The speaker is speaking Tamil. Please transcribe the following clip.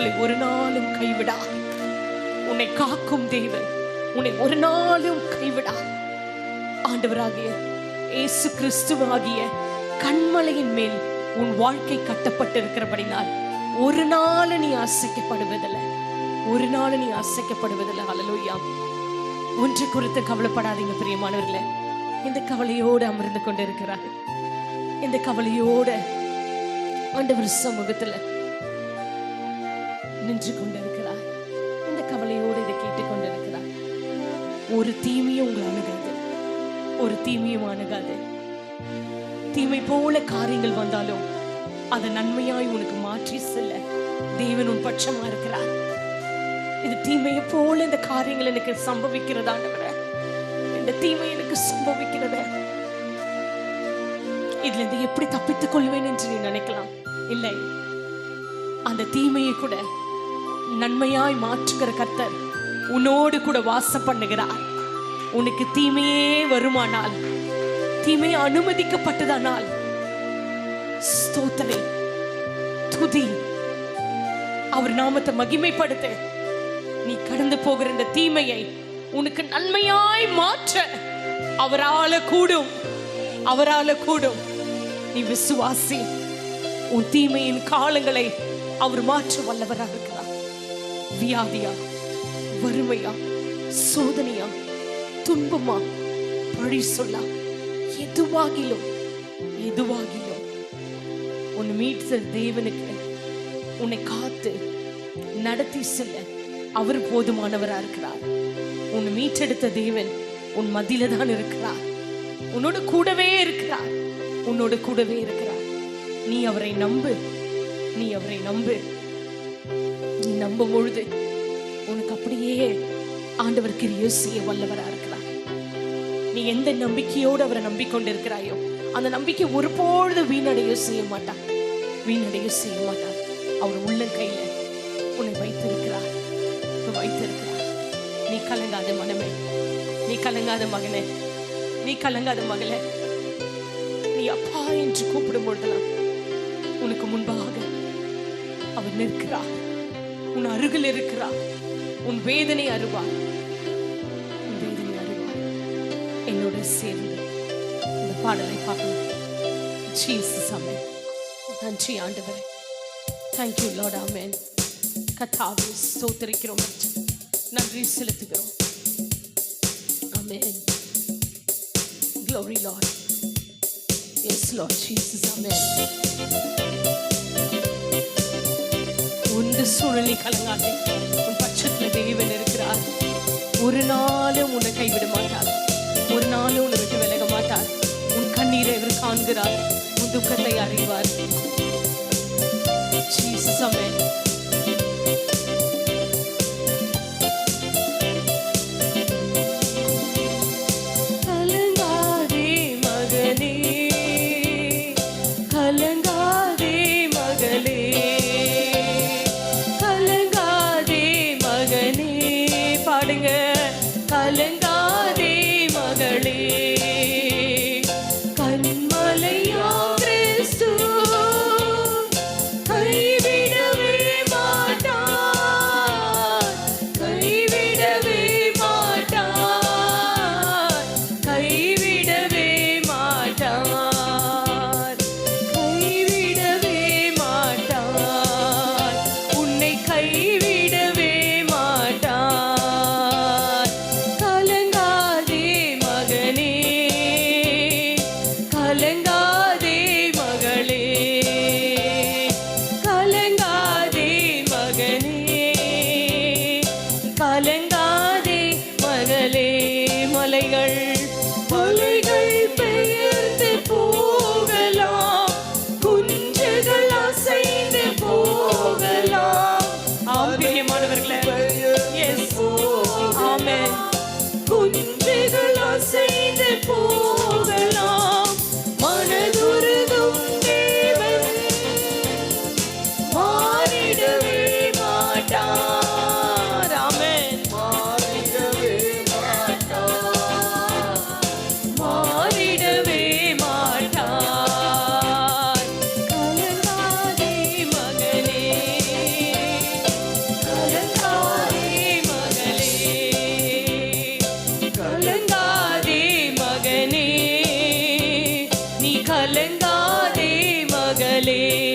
உங்களை ஒரு நாளும் கைவிடா. உன்னை காக்கும் தேவன் உன்னை ஒரு நாளும் கைவிடா. ஆண்டவராகிய இயேசு கிறிஸ்துவாகிய கண்மலையின் மேல் உன் வாழ்க்கை கட்டப்பட்டிருக்கிறபடினால் ஒரு நாள் நீ அசைக்கப்படுவதில்லை ஒரு நாள் நீ அசைக்கப்படுவதில்லை ஹalleluya ஒன்று குறித்து கவலைப்படாதீங்க பிரியமானவர்களே. இந்த கவலையோடு அமர்ந்து கொண்டிருக்கிறார் இந்த கவலையோட ஆண்டவர் சமூகத்தில் நின்று கொண்டிருக்கிறார் இந்த கவலையோடு இதை கேட்டுக் கொண்டிருக்கிறார் ஒரு தீமையும் உங்களை அணுகாது. ஒரு தீமையும் அணுகாது. தீமை போல காரியங்கள் வந்தாலும் அதை நன்மையாய் உனக்கு மாற்றி செல்ல தேவன் உன் பட்சமா இருக்கிறார். இது தீமையை போல இந்த காரியங்கள் எனக்கு சம்பவிக்கிறதாண்டவர இந்த தீமை எனக்கு சம்பவிக்கிறத. இதுல இருந்து எப்படி தப்பித்துக் கொள்வேன் என்று நீ நினைக்கலாம்? இல்லை. அந்த தீமையை கூட நன்மையாய் மாற்றுகிற கர்த்தர் உன்னோடு கூட வாசம் பண்ணுகிறார். உனக்கு தீமையே வருமானால் தீமை அனுமதிக்கப்பட்டதானால் ஸ்தோத்திரை துதி. அவர் நாமத்தை மகிமைப்படுத்த. நீ கடந்து போகிற இந்த தீமையை உனக்கு நன்மையாய் மாற்ற. அவரால கூடும். அவரால கூடும். நீ விசுவாசி. உன் தீமையின் காலங்களை அவர் மாற்ற வல்லவராக இருக்கிறார். வியாதியா வறுமையா சோதனையா துன்பமா பழி சொல்லா எதுவாகிலும் எதுவாகிலும். உன் மீட்சர் தேவனுக்கு உன்னை காத்து நடத்தி செல்ல அவர் போதுமானவரா இருக்கிறார். உன்னை மீட்டெடுத்த தேவன் உன் மதியில தான் இருக்கிறார். உன்னோட கூடவே இருக்கிறார். உன்னோட கூடவே இருக்கிறார். நீ அவரை நம்பு. நீ அவரை நம்பு. நீ நம்பும் பொழுது உனக்கு அப்படியே ஆண்டவர் கிரியை செய்ய வல்லவரா இருக்கிறார். நீ எந்த நம்பிக்கையோடு அவரை நம்பிக்கொண்டிருக்கிறாயோ அந்த நம்பிக்கை ஒருபொழுது வீணடைய செய்ய மாட்டார் வீணடைய செய்ய மாட்டார் அவர் உள்ள கையில உன்னை வைத்திருக்கிறார். வைத்திருக்கிறார். நீ கலங்காத மனமே. நீ கலங்காத மகனே. நீ கலங்காத மகளே. நீ அப்பா என்று கூப்பிடும் பொழுதெல்லாம் உனக்கு முன்பாக அவர் நிற்கிறார் உன் அருகில் இருக்கிறார் உன் வேதனை அருவார் உன் வேதனை அருவார் என்னோட சேர்ந்து இந்த பாடலை பார்க்கணும் ஜீசஸ் அமே நன்றி ஆண்டவரே. Thank you Lord amen. கத்தாவை ஸ்தோத்திரிக்கிறோம். நன்றி செலுத்துகிறோம். Amen glory Lord yes Lord Jesus amen உந்த சூழலை கலங்காதே. உன் பட்சத்துல தேவன் இருக்கிறார். ஒரு நாளும் உன்னை கைவிட மாட்டார். ஒரு நாளும் உன்னை விட்டு விலக மாட்டார். உன் கண்ணீரை இவர் காண்கிறார். உன் துக்கத்தை அறிவார். Jesus, பிள்ளைகள் கலங்காதே மகளே.